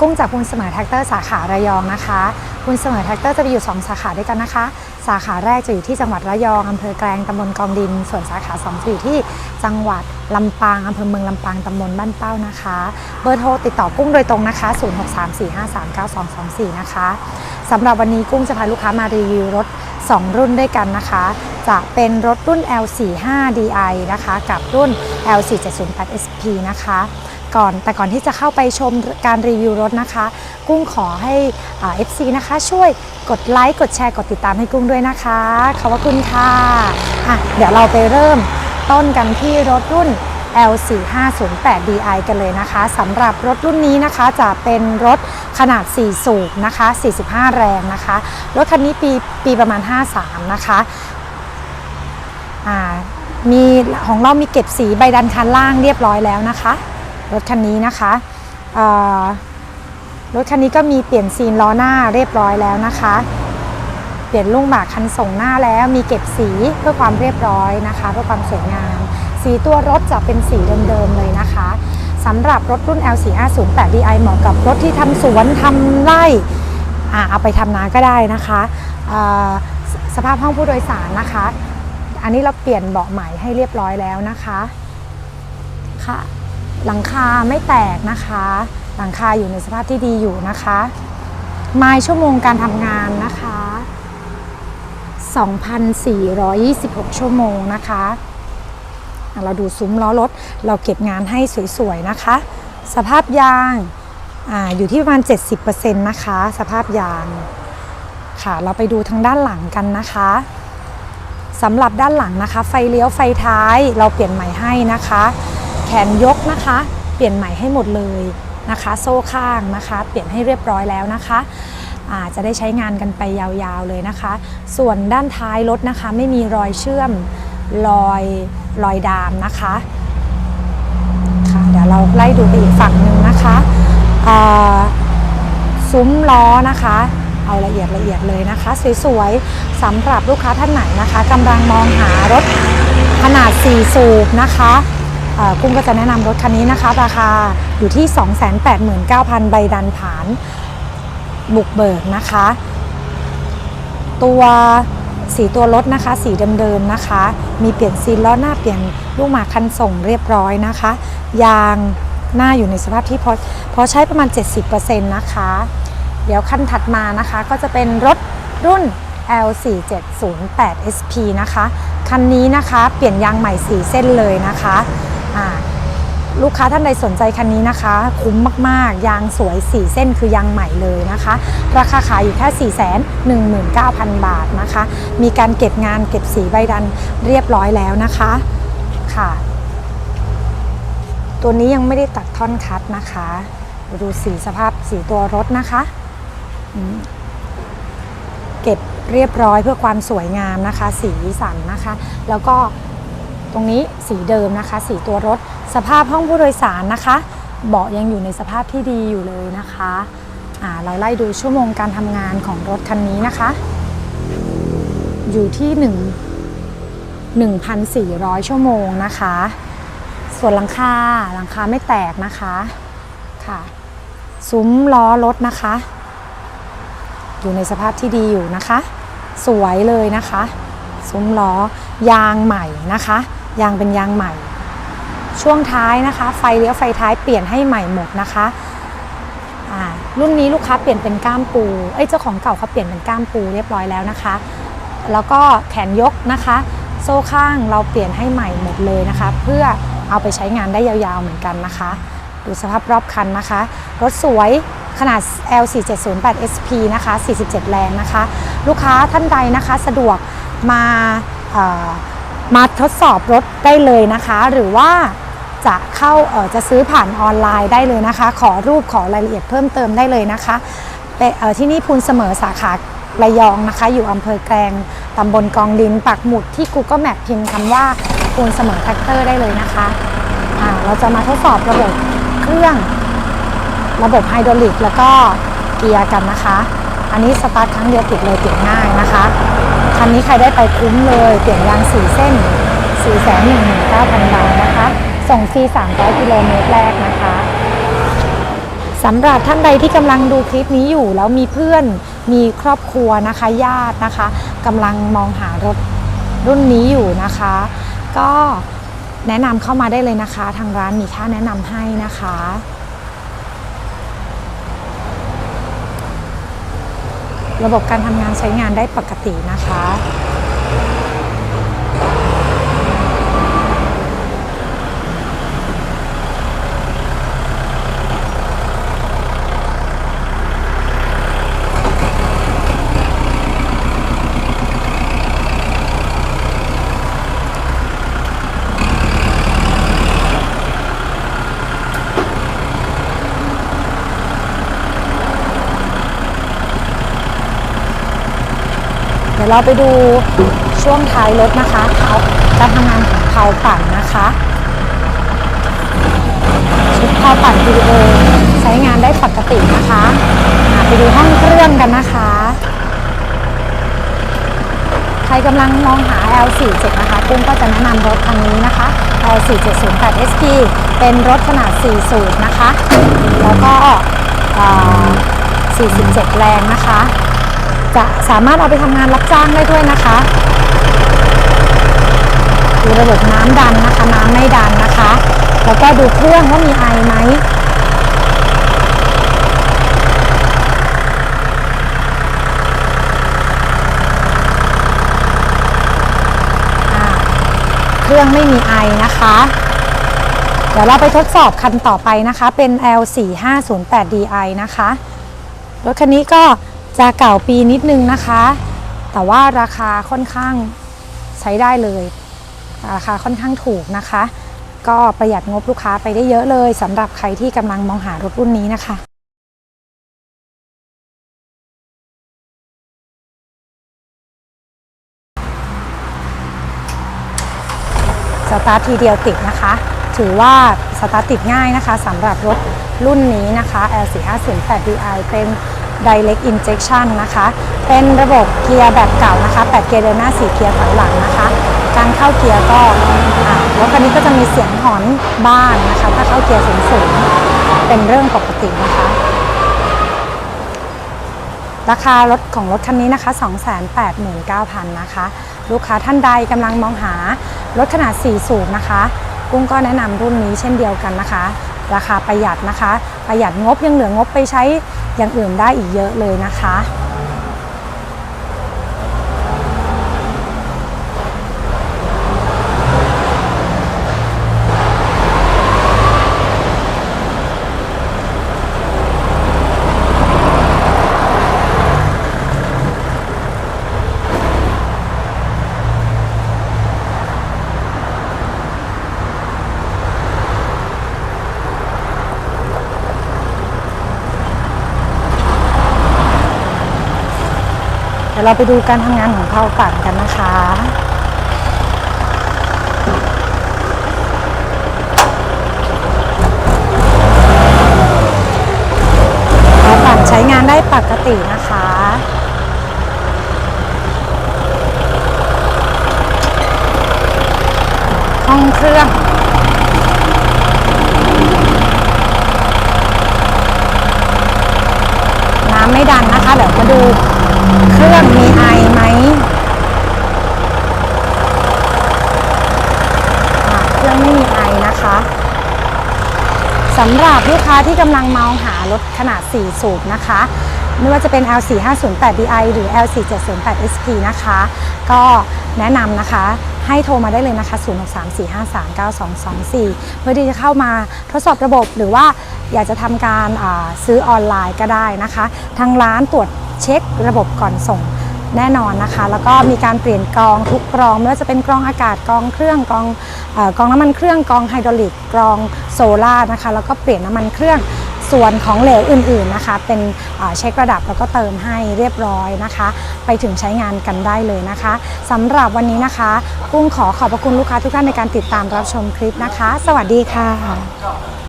กุ้งจากคุณเสมอแท็กเตอร์สาขาระยองนะคะคุณเสมอแท็กเตอร์จะมีอยู่ 2 สาขาด้วยกันนะคะ สาขาแรกจะอยู่ที่จังหวัดระยองอำเภอแกลงตำบลกองดิน ส่วนสาขา2จะอยู่ที่จังหวัดลำปางอำเภอเมืองลำปางตำบลบ้านเป้านะคะ เบอร์โทรติดต่อกุ้งโดยตรงนะคะ 0634539224 นะคะสำหรับวันนี้กุ้งจะพาลูกค้ามารีวิวรถ 2 รุ่นด้วยกันนะคะ จะเป็นรถรุ่น L45DI นะคะ กับรุ่น L4708SP นะคะ ก่อน แต่ก่อนที่จะเข้าไปชมการรีวิวรถนะคะ กุ้งขอให้เอ่า FC นะคะ ช่วยกดไลค์กดแชร์กดติดตามให้กุ้งด้วยนะคะขอบคุณค่ะะเดี๋ยวเราไปเริ่มต้นกันที่รถรุ่น L4508DI กันเลยนะคะสำหรับรถรุ่นนี้นะคะจะเป็นรถขนาด 4 สูบนะคะ 45 แรงนะคะ รถคันนี้ปีปีประมาณ 53 นะคะมีของเรามีเก็บสีใบดันคันล่างเรียบร้อยแล้วนะคะ รถคันนี้นะคะรถคันนี้ก็มีเปลี่ยนซีนล้อหน้าเรียบร้อยแล้วนะคะ เปลี่ยนลูกหมากคันส่งหน้าแล้วมีเก็บสีเพื่อความเรียบร้อยนะคะ เพื่อความสวยงาม สีตัวรถจะเป็นสีเดิมๆเลยนะคะสำหรับรถรุ่น L4508DI เหมาะกับรถที่ทำสวนทำไร่เอาไปทำนาก็ได้นะคะสภาพห้องผู้โดยสารนะคะ อันนี้เราเปลี่ยนเบาะใหม่ให้เรียบร้อยแล้วนะคะ ค่ะ หลังคาไม่แตกนะคะ หลังคาอยู่ในสภาพที่ดีอยู่นะคะ ไมล์ชั่วโมงการทำงานนะคะ 2,426 ชั่วโมงนะคะเราดูซุ้มล้อรถ เราเก็บงานให้สวยๆนะคะ สภาพยางออยู่ที่ประมาณ 70%นะคะ สภาพยางค่ะ เราไปดูทางด้านหลังกันนะคะสำหรับด้านหลังนะคะ ไฟเลี้ยวไฟท้ายเราเปลี่ยนใหม่ให้นะคะ แขนยกนะคะ เปลี่ยนใหม่ให้หมดเลยนะคะ โซ่ข้างนะคะ เปลี่ยนให้เรียบร้อยแล้วนะคะอาจะได้ใช้งานกันไปยาวๆเลยนะคะ ส่วนด้านท้ายรถนะคะ ไม่มีรอยเชื่อมรอยรอยดามนะคะค่ะเดี๋ยวเราไล่ดูไปอีกฝั่งหนึ่งนะคะซุ้มล้อนะคะ เอาละเอียดละเอียดเลยนะคะ สวยๆสำหรับลูกค้าท่านไหนนะคะกำลังมองหารถขนาด 4 สูบนะคะ กุ้งก็จะแนะนำรถคันนี้นะคะ ราคาอยู่ที่ 289,000 ใบดันผานบุกเบิกนะคะ ตัวสีตัวรถนะคะ สีเดิมๆนะคะ มีเปลี่ยนซีนล้อหน้าเปลี่ยนลูกหมากคันส่งเรียบร้อยนะคะ ยางหน้าอยู่ในสภาพที่พอพอใช้ประมาณ 70%นะคะ เดี๋ยวคันถัดมานะคะก็จะเป็นรถรุ่น L4708SP นะคะ คันนี้นะคะ เปลี่ยนยางใหม่ 4 เส้นเลยนะคะ ลูกค้าท่านใดสนใจคันนี้นะคะ คุ้มมากๆ ยางสวย 4 เส้นคือยางใหม่เลยนะคะ ราคาขายอยู่แค่ 419,000 บาทนะคะ มีการเก็บงานเก็บสีใบดันเรียบร้อยแล้วนะคะค่ะ ตัวนี้ยังไม่ได้ตัดท่อนคัดนะคะ ดูสีสภาพสีตัวรถนะคะ เก็บเรียบร้อยเพื่อความสวยงามนะคะ สีสันนะคะ แล้วก็ ตรงนี้สีเดิมนะคะ สีตัวรถ สภาพห้องผู้โดยสารนะคะ เบาะยังอยู่ในสภาพที่ดีอยู่เลยนะคะอ่าเราไล่ดูชั่วโมงการทำงานของรถคันนี้นะคะ อยู่ที่1 1,400 ชั่วโมงนะคะ ส่วนหลังคาหลังคาไม่แตกนะคะค่ะซุ้มล้อรถนะคะ อยู่ในสภาพที่ดีอยู่นะคะ สวยเลยนะคะ ซุ้มล้อยางใหม่นะคะ ยางเป็นยางใหม่ ช่วงท้ายนะคะ ไฟเลี้ยวไฟท้ายเปลี่ยนให้ใหม่หมดนะคะรุ่นนี้ลูกค้าเปลี่ยนเป็นก้ามปูเอ้ยเจ้าของเก่าเขาเปลี่ยนเป็นก้ามปูเรียบร้อยแล้วนะคะ แล้วก็แขนยกนะคะ โซ่ข้างเราเปลี่ยนให้ใหม่หมดเลยนะคะ เพื่อเอาไปใช้งานได้ยาวๆเหมือนกันนะคะดูสภาพรอบคันนะคะ รถสวยขนาด L4708SP นะคะ 47 แรงนะคะ ลูกค้าท่านใดนะคะ สะดวก มามาทดสอบรถได้เลยนะคะ หรือว่าจะเข้าจะซื้อผ่านออนไลน์ได้เลยนะคะ ขอรูปขอรายละเอียดเพิ่มเติมได้เลยนะคะที่นี่พูนเสมอสาขาระยองนะคะ อยู่อำเภอแกลงตำบลกองดินปักหมุดที่ Google Map พิมพ์คำว่าพูนเสมอแท็กเตอร์ได้เลยนะคะอ่าเราจะมาทดสอบระบบเครื่อง ระบบไฮดรอลิกแล้วก็เกียร์กันนะคะ อันนี้สตาร์ทครั้งเดียวติดเลยติดง่ายนะคะ คันนี้ใครได้ไปคุ้มเลย เปลี่ยนยาง4เส้น 4 1 9 0 0 0 บาทนะคะ ส่งฟรี 300 กิโลเมตรแรกนะคะสำหรับท่านใดที่กำลังดูคลิปนี้อยู่ แล้วมีเพื่อนมีครอบครัวนะคะญาตินะคะกำลังมองหารถรุ่นนี้อยู่นะคะ ก็แนะนำเข้ามาได้เลยนะคะ ทางร้านมีค่าแนะนำให้นะคะ ระบบการทำงานใช้งานได้ปกตินะคะ เดี๋ยวเราไปดูช่วงท้ายรถนะคะเขาการทำงานของเพาปั่นนะคะชุดเพาปั่นวิดีโอใช้งานได้ปกตินะคะไปดูห้องเครื่องกันนะคะ ใครกำลังมองหา L47 นะคะกุ้งก็จะแนะนำรถคันนี้นะคะ L4708 SP เป็นรถขนาด 4 สูบนะคะ แล้วก็47 แรงนะคะ จะสามารถเอาไปทำงานรับจ้างได้ด้วยนะคะดูระบบน้ำดันนะคะน้ำไม่ดันนะคะ แล้วก็ดูเครื่องว่ามีไอไหมเครื่องไม่มีไอนะคะ เดี๋ยวเราไปทดสอบคันต่อไปนะคะ เป็น L4508DI นะคะ รถคันนี้ก็ จะเก่าปีนิดนึงนะคะ แต่ว่าราคาค่อนข้างใช้ได้เลย ราคาค่อนข้างถูกนะคะ ก็ประหยัดงบลูกค้าไปได้เยอะเลยสำหรับใครที่กำลังมองหารถรุ่นนี้นะคะสตาร์ททีเดียวติดนะคะ ถือว่าสตาร์ทติดง่ายนะคะสำหรับรถรุ่นนี้นะคะ L4508DI เป็น Direct Injection นะคะ เป็นระบบเกียร์แบบเก่านะคะ 8 เกียร์เดินหน้า 4 เกียร์ถอยหลังนะคะ การเข้าเกียร์ก็อ่ารถคันนี้ก็จะมีเสียงหอนบ้างนะคะ ถ้าเข้าเกียร์สูงๆ เป็นเรื่องปกตินะคะ ราคารถของรถคันนี้นะคะ 289,000 นะคะ ลูกค้าท่านใดกำลังมองหารถขนาด 4 สูบนะคะ กุ้งก็แนะนำรุ่นนี้เช่นเดียวกันนะคะ ราคาประหยัดนะคะ ประหยัดงบยังเหลืองบไปใช้อย่างอื่นได้อีกเยอะเลยนะคะ เราไปดูการทำงานของเพาปั่นกันนะคะเพาปั่นใช้งานได้ปกตินะคะห้องเครื่องน้ำไม่ดันนะคะ เดี๋ยวมาดูเครื่องมีไอไหมอ่าเครื่องไม่มีไอนะคะสำหรับลูกค้าที่กำลังมองหารถขนาด 4 สูบนะคะ ไม่ว่าจะเป็น L4508DI หรือ L4708SP นะคะ ก็แนะนำนะคะให้โทรมาได้เลยนะคะ 0634539224 เพื่อที่จะเข้ามาทดสอบระบบหรือว่าอยากจะทำการซื้อออนไลน์ก็ได้นะคะ ทางร้านตรวจเช็คระบบก่อนส่ง แน่นอนนะคะ แล้วก็มีการเปลี่ยนกรองทุกกรองไม่ว่าจะเป็นกรองอากาศกรองเครื่องกรองอกรองน้ำมันเครื่องกรองไฮดรอลิกกรองโซล่านะคะแล้วก็เปลี่ยนน้ำมันเครื่องส่วนของเหลวอื่นๆนะคะ เป็นเช็คระดับแล้วก็เติมให้เรียบร้อยนะคะ ไปถึงใช้งานกันได้เลยนะคะสำหรับวันนี้นะคะ กุ้งขอขอบพระคุณลูกค้าทุกท่านในการติดตามรับชมคลิปนะคะ สวัสดีค่ะ